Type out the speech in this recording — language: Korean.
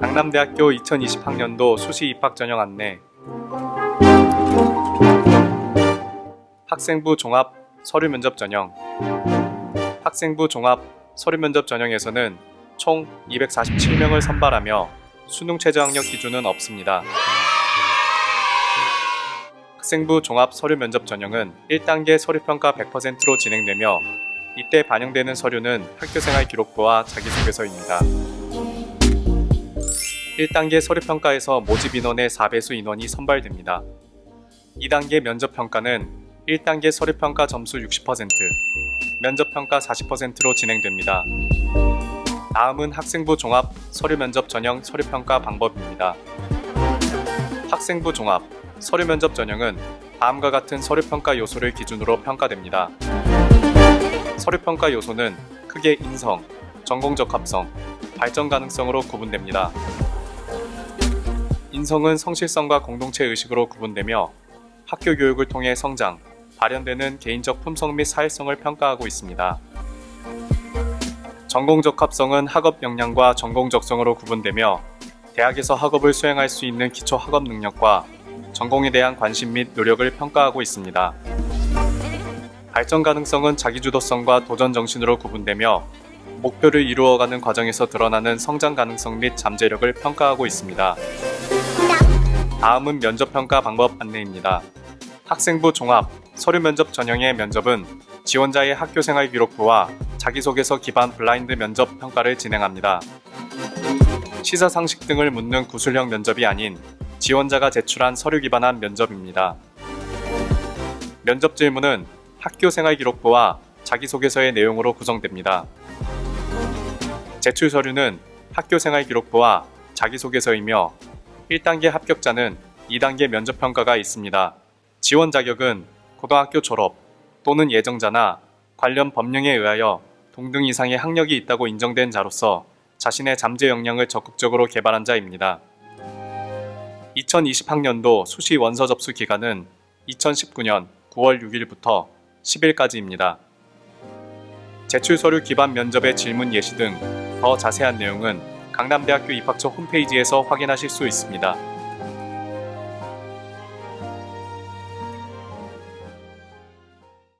강남대학교 2020학년도 수시 입학 전형 안내 학생부 종합 서류 면접 전형 학생부 종합 서류 면접 전형에서는 총 247명을 선발하며 수능 최저 학력 기준은 없습니다. 학생부 종합 서류 면접 전형은 1단계 서류 평가 100%로 진행되며 이때 반영되는 서류는 학교생활 기록부와 자기소개서입니다. 1단계 서류 평가에서 모집 인원의 4배수 인원이 선발됩니다. 2단계 면접 평가는 1단계 서류 평가 점수 60%, 면접 평가 40%로 진행됩니다. 다음은 학생부 종합 서류 면접 전형 서류 평가 방법입니다. 학생부 종합 서류 면접 전형은 다음과 같은 서류 평가 요소를 기준으로 평가됩니다. 서류 평가 요소는 크게 인성, 전공 적 합성, 발전 가능성으로 구분됩니다. 인성은 성실성과 공동체 의식으로 구분되며 학교 교육을 통해 성장, 발현되는 개인적 품성 및 사회성을 평가하고 있습니다. 전공 적 합성은 학업 역량과 전공 적성으로 구분되며 대학에서 학업을 수행할 수 있는 기초 학업 능력과 전공에 대한 관심 및 노력을 평가하고 있습니다. 발전 가능성은 자기주도성과 도전 정신으로 구분되며 목표를 이루어가는 과정에서 드러나는 성장 가능성 및 잠재력을 평가하고 있습니다. 다음은 면접 평가 방법 안내입니다. 학생부 종합 서류 면접 전형의 면접은 지원자의 학교생활 기록부와 자기소개서 기반 블라인드 면접 평가를 진행합니다. 시사 상식 등을 묻는 구술형 면접이 아닌 지원자가 제출한 서류 기반한 면접입니다. 면접 질문은 학교생활 기록부와 자기소개서의 내용으로 구성됩니다. 제출 서류는 학교생활 기록부와 자기소개서이며 1단계 합격자는 2단계 면접 평가가 있습니다. 지원 자격은 고등학교 졸업 또는 예정자나 관련 법령에 의하여 동등 이상의 학력이 있다고 인정된 자로서 자신의 잠재 역량을 적극적으로 개발한 자입니다. 2020학년도 수시 원서 접수 기간은 2019년 9월 6일부터 10일까지입니다. 제출 서류 기반 면접의 질문 예시 등 더 자세한 내용은 강남대학교 입학처 홈페이지에서 확인하실 수 있습니다.